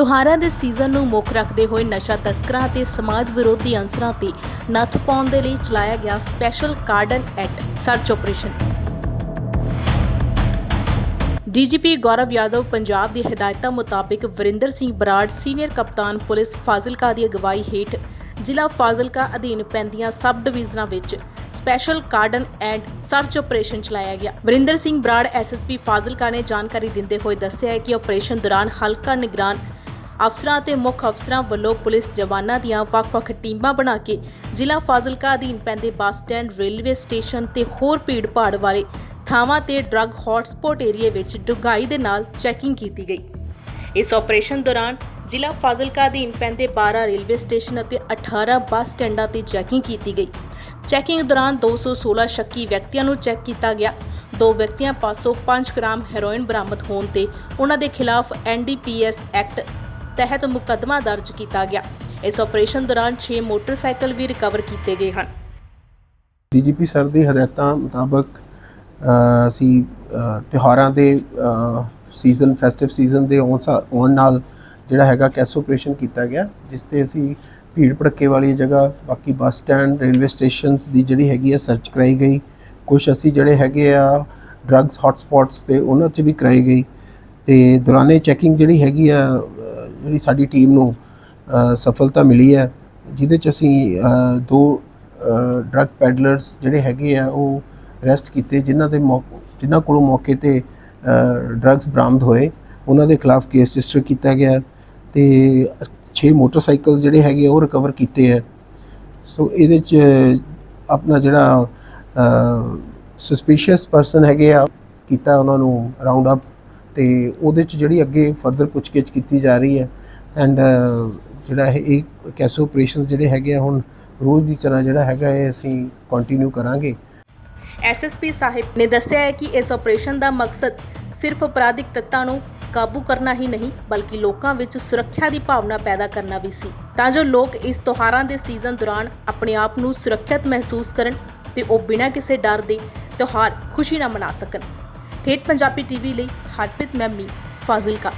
ਤਿਉਹਾਰਾਂ ਦੇ ਸੀਜ਼ਨ ਨੂੰ ਮੁੱਖ ਰੱਖਦੇ ਹੋਏ ਨਸ਼ਾ ਤਸਕਰਾਂ ਅਤੇ ਸਮਾਜ ਵਿਰੋਧੀ ਅੰਸਰਾਂ ਤੇ ਨੱਥ ਪਾਉਣ ਦੇ ਲਈ ਚਲਾਇਆ ਗਿਆ special cordon and search operation DGP Gaurav Yadav Punjab ਦੀ ਹਦਾਇਤਾਂ ਮੁਤਾਬਿਕ ਵਰਿੰਦਰ ਸਿੰਘ ਬਰਾੜ, ਸੀਨੀਅਰ ਕਪਤਾਨ ਪੁਲਿਸ ਫਾਜ਼ਿਲਕਾ ਦੀ ਅਗਵਾਈ ਹੇਠ ਜ਼ਿਲ੍ਹਾ ਫਾਜ਼ਿਲਕਾ ਅਧੀਨ ਪੈਂਦੀਆਂ ਸਬ ਡਿਵੀਜ਼ਨਾਂ ਵਿੱਚ special cordon and search operation ਚਲਾਇਆ ਗਿਆ। ਵਰਿੰਦਰ ਸਿੰਘ ਬਰਾੜ ਐਸਐਸਪੀ ਫਾਜ਼ਿਲਕਾ ਨੇ ਜਾਣਕਾਰੀ ਦਿੰਦੇ ਹੋਏ ਦੱਸਿਆ ਹੈ ਕਿ ਆਪਰੇਸ਼ਨ ਦੌਰਾਨ ਹਲਕਾ ਨਿਗਰਾਨ ਅਫਸਰਾਂ ਅਤੇ ਮੁੱਖ ਅਫਸਰਾਂ ਵੱਲੋਂ ਪੁਲਿਸ ਜਵਾਨਾਂ ਦੀਆਂ ਵੱਖ-ਵੱਖ ਟੀਮਾਂ ਬਣਾ ਕੇ ਜ਼ਿਲ੍ਹਾ ਫਾਜ਼ਿਲਕਾ ਅਧੀਨ ਪੈਂਦੇ ਬੱਸ ਸਟੈਂਡ, ਰੇਲਵੇ ਸਟੇਸ਼ਨ ਤੇ ਹੋਰ ਭੀੜ-ਭਾੜ ਵਾਲੇ ਥਾਵਾਂ ਤੇ ਡਰੱਗ ਹੌਟਸਪੌਟ ਏਰੀਏ ਵਿੱਚ ਡੂੰਘਾਈ ਦੇ ਨਾਲ ਚੈਕਿੰਗ ਕੀਤੀ ਗਈ। ਇਸ ਆਪਰੇਸ਼ਨ ਦੌਰਾਨ ਜ਼ਿਲ੍ਹਾ ਫਾਜ਼ਿਲਕਾ ਅਧੀਨ ਪੈਂਦੇ 12 ਰੇਲਵੇ ਸਟੇਸ਼ਨ ਅਤੇ 18 ਬੱਸ ਸਟੈਂਡਾਂ ਤੇ ਚੈਕਿੰਗ ਕੀਤੀ ਗਈ। ਚੈਕਿੰਗ ਦੌਰਾਨ 216 ਸ਼ੱਕੀ ਵਿਅਕਤੀਆਂ ਨੂੰ ਚੈੱਕ ਕੀਤਾ ਗਿਆ। ਦੋ ਵਿਅਕਤੀਆਂ ਪਾਸੋਂ 5 ਗ੍ਰਾਮ ਹੈਰੋਇਨ ਬਰਾਮਦ ਹੋਣ ਤੇ ਉਹਨਾਂ ਦੇ ਖਿਲਾਫ ਐਨਡੀਪੀਐਸ ਐਕਟ ਤਹਿਤ ਮੁਕੱਦਮਾ ਦਰਜ ਕੀਤਾ ਗਿਆ। ਇਸ ਆਪਰੇਸ਼ਨ ਦੌਰਾਨ 6 ਮੋਟਰਸਾਈਕਲ ਵੀ ਰਿਕਵਰ ਕੀਤੇ ਗਏ ਹਨ। ਡੀਜੀਪੀ ਸਰ ਦੀ ਹਦਾਇਤਾਂ ਮੁਤਾਬਕ ਅਸੀਂ ਅ, ਤਿਉਹਾਰਾਂ ਦੇ ਸੀਜ਼ਨ ਫੈਸਟਿਵ ਸੀਜ਼ਨ ਦੇ ਆਉਣ ਨਾਲ ਜਿਹੜਾ ਹੈਗਾ ਕੈਸ ਆਪਰੇਸ਼ਨ ਕੀਤਾ ਗਿਆ ਜਿਸ ਤੇ ਅਸੀਂ ਭੀੜ ਭੜੱਕੇ ਵਾਲੀ ਜਗ੍ਹਾ ਬਾਕੀ ਬੱਸ ਸਟੈਂਡ ਰੇਲਵੇ ਸਟੇਸ਼ਨਸ ਦੀ ਜਿਹੜੀ ਹੈਗੀ ਆ ਸਰਚ ਕਰਾਈ ਗਈ। ਕੁਝ ਅਸੀਂ ਜਿਹੜੇ ਹੈਗੇ ਆ ਡਰੱਗਸ ਹੌਟਸਪੌਟਸ ਤੇ ਉਹਨਾਂ 'ਤੇ ਵੀ ਕਰਾਈ ਗਈ। ਤੇ ਦੌਰਾਨੇ ਚੈਕਿੰਗ ਜਿਹੜੀ ਹੈਗੀ ਆ ਜਿਹੜੀ ਸਾਡੀ ਟੀਮ ਨੂੰ ਸਫਲਤਾ ਮਿਲੀ ਹੈ, ਜਿਹਦੇ 'ਚ ਅਸੀਂ ਦੋ ਡਰੱਗ ਪੈਡਲਰਸ ਜਿਹੜੇ ਹੈਗੇ ਆ, ਉਹ ਅਰੈਸਟ ਕੀਤੇ, ਜਿਨ੍ਹਾਂ ਦੇ ਮੌ- ਜਿਨ੍ਹਾਂ ਕੋਲੋਂ ਮੌਕੇ ਤੇ ਡਰੱਗਸ ਬਰਾਮਦ ਹੋਏ। ਉਹਨਾਂ ਦੇ ਖਿਲਾਫ ਕੇਸ ਰਜਿਸਟਰ ਕੀਤਾ ਗਿਆ ਤੇ 6 ਮੋਟਰਸਾਈਕਲਸ ਜਿਹੜੇ ਹੈਗੇ ਆ, ਉਹ ਰਿਕਵਰ ਕੀਤੇ ਆ ਸੋ ਇਹਦੇ 'ਚ ਆਪਣਾ ਜਿਹੜਾ ਸਸਪੀਸ਼ੀਅਸ ਪਰਸਨ ਹੈਗੇ ਆ, ਕੀਤਾ ਉਹਨਾਂ ਨੂੰ ਰਾਉਂਡ ਅਪ ਤੇ ਉਹਦੇ 'ਚ ਜਿਹੜੀ ਅੱਗੇ ਫਰਦਰ ਪੁੱਛਗਿੱਛ ਕੀਤੀ ਜਾ ਰਹੀ ਹੈ ਐਂਡ ਜਿਹੜਾ ਇਹ ਇਹ ਕੈਸੋ ਆਪਰੇਸ਼ਨ ਜਿਹੜੇ ਹੈਗੇ ਆ ਹੁਣ ਰੋਜ਼ ਦੀ ਤਰ੍ਹਾਂ ਜਿਹੜਾ ਹੈਗਾ ਇਹ ਅਸੀਂ ਕੰਟੀਨਿਊ ਕਰਾਂਗੇ। ਐਸਐਸਪੀ ਸਾਹਿਬ ਨੇ ਦੱਸਿਆ ਹੈ ਕਿ ਇਸ ਆਪਰੇਸ਼ਨ ਦਾ ਮਕਸਦ ਸਿਰਫ ਅਪਰਾਧਿਕ ਤੱਤਾਂ ਨੂੰ ਕਾਬੂ ਕਰਨਾ ਹੀ ਨਹੀਂ, ਬਲਕਿ ਲੋਕਾਂ ਵਿੱਚ ਸੁਰੱਖਿਆ ਦੀ ਭਾਵਨਾ ਪੈਦਾ ਕਰਨਾ ਵੀ ਸੀ। ਤਾਂ ਜੋ ਲੋਕ ਇਸ ਤਿਉਹਾਰਾਂ ਦੇ ਸੀਜ਼ਨ ਦੌਰਾਨ ਆਪਣੇ ਆਪ ਨੂੰ ਸੁਰੱਖਿਅਤ ਮਹਿਸੂਸ ਕਰਨ ਤੇ ਉਹ ਬਿਨਾਂ ਕਿਸੇ ਡਰ ਦੇ ਤਿਉਹਾਰ ਖੁਸ਼ੀ ਨਾਲ ਮਨਾ ਸਕਣ। ਠੇਠ ਪੰਜਾਬੀ ਟੀਵੀ ਲਈ ਹਰਪ੍ਰੀਤ ਮੈਮੀ ਫਾਜ਼ਿਲਕਾ।